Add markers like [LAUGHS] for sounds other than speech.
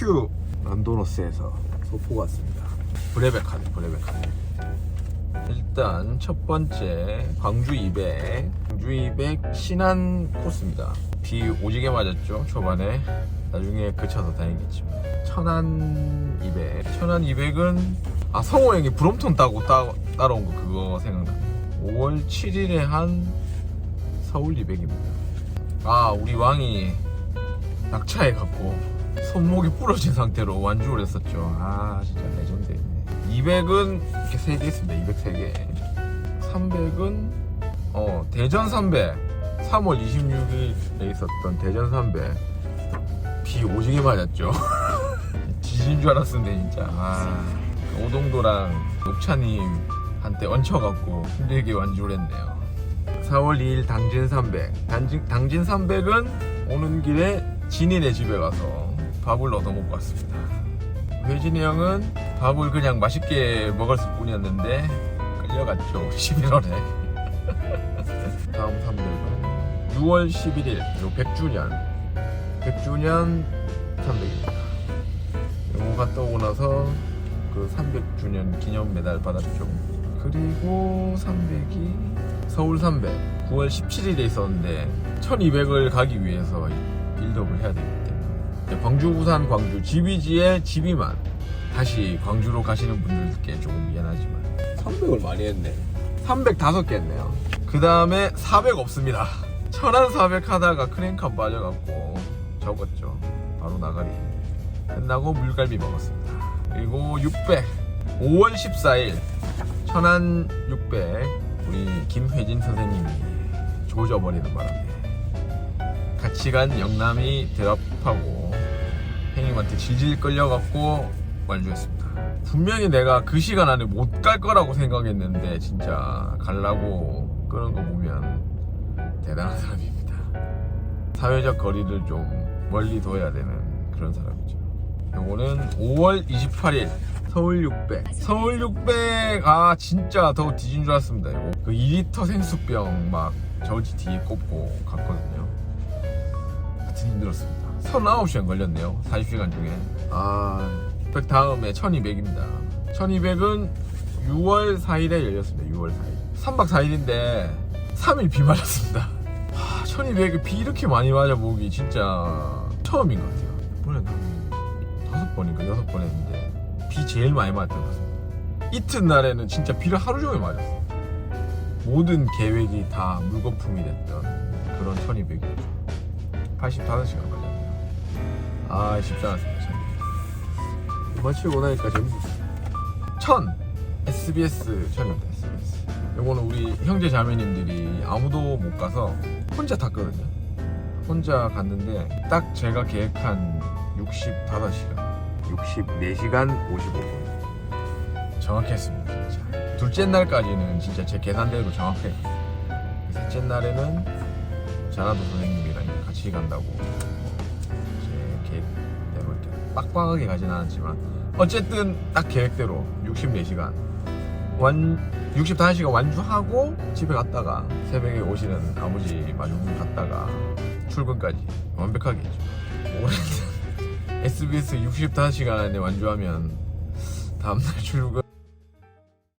큐 란도너스에서 소포가 왔습니다. 브레베 카드, 브레베 카드. 일단 첫 번째 광주 200, 광주 200 신안 코스입니다. 비 오지게 맞았죠 초반에. 나중에 그쳐서 다행이겠지만 천안 200, 천안 200은 아 성호 형이 브롬톤 따고 따, 따라온 거 그거 생각나. 5월 7일에 한 서울 200입니다. 아 우리 왕이 낙차해 갖고 손목이 부러진 상태로 완주를 했었죠. 아 진짜 레전드였네. 200은 이렇게 3개 있습니다. 203개. 300은 어 대전 300. 3월 26일에 있었던 대전 300. 비 오지게 맞았죠. [LAUGHS] 지진 줄 알았는데 진짜. 아 오동도랑 녹차님 한테 얹혀갖고 힘들게 완주를 했네요. 4월 2일 당진 300. 당진, 당진 300은 오는 길에 진이네 집에 가서 밥을 얻어 먹고 왔습니다. 회진이 형은 밥을 그냥 맛있게 먹었을 뿐이었는데 끌려갔죠. [LAUGHS] 11월에. [LAUGHS] 다음 300은 6월 11일, 요 100주년. 100주년 300입니다. 요거 갔다 오고 나서 그 300주년 기념 메달 받았죠. 그리고 300이 서울 300 9월 17일에 있었는데 1200을 가기 위해서 빌드업을 해야 되기 때문에 광주 부산 광주 지비지에 지비만 다시 광주로 가시는 분들께 조금 미안하지만 300을 많이 했네. 300 5개 했네요. 그 다음에 400 없습니다. [LAUGHS] 천안 400 하다가 크랭카 빠져갖고 접었죠. 바로 나가리. 끝나고 물갈비 먹었습니다. 그리고 600 5월 14일 천안 600 우리 김회진 선생님이 조져버리는 바람에 같이 간 영남이 드랍하고 행님한테 질질 끌려갖고 완주했습니다. 분명히 내가 그 시간 안에 못 갈 거라고 생각했는데 진짜 갈라고 끄는 거 보면 대단한 사람입니다. 사회적 거리를 좀 멀리 둬야 되는 그런 사람이죠. 요거는 5월 28일 서울 600 서울 600 아 진짜 더 뒤진 줄 알았습니다 이거 그 2리터 생수병 막 저지 뒤에 꼽고 갔거든요 하여튼 힘들었습니다. 39시간 걸렸네요. 40시간 중에. 아100 다음에 1200입니다. 1200은 6월 4일에 열렸습니다. 6월 4일. 3박 4일인데 3일 비 맞았습니다. 하, 1200에 비 이렇게 많이 맞아 보기 진짜 처음인 것 같아요. 이번에 한 다섯 번인가 여섯 번 했는데 비 제일 많이 맞았던 것 같습니다. 이튿날에는 진짜 비를 하루 종일 맞았어요. 모든 계획이 다 물거품이 됐던 그런 1200이었죠. 85시간 걸렸네요. 아, 쉽지 않았습니다. 참. 마치고 나니까 재밌었어요. 1000! SBS 1000입니다, SBS. 요거는 우리 형제 자매님들이 아무도 못 가서 혼자 탔거든요. 혼자 갔는데 딱 제가 계획한 65시간 64시간 55분 정확히 했습니다 진짜 둘째 날까지는 진짜 제 계산대로 정확해요 셋째 날에는 전화도 선생님이랑 같이 간다고 제 계획대로 이렇게 빡빡하게 가진 않았지만 어쨌든 딱 계획대로 64시간 완 65시간 완주하고 집에 갔다가 새벽에 오시는 아버지 마중 갔다가 출근까지 완벽하게 올해는 [LAUGHS] SBS 65시간에 완주하면 다음날 출근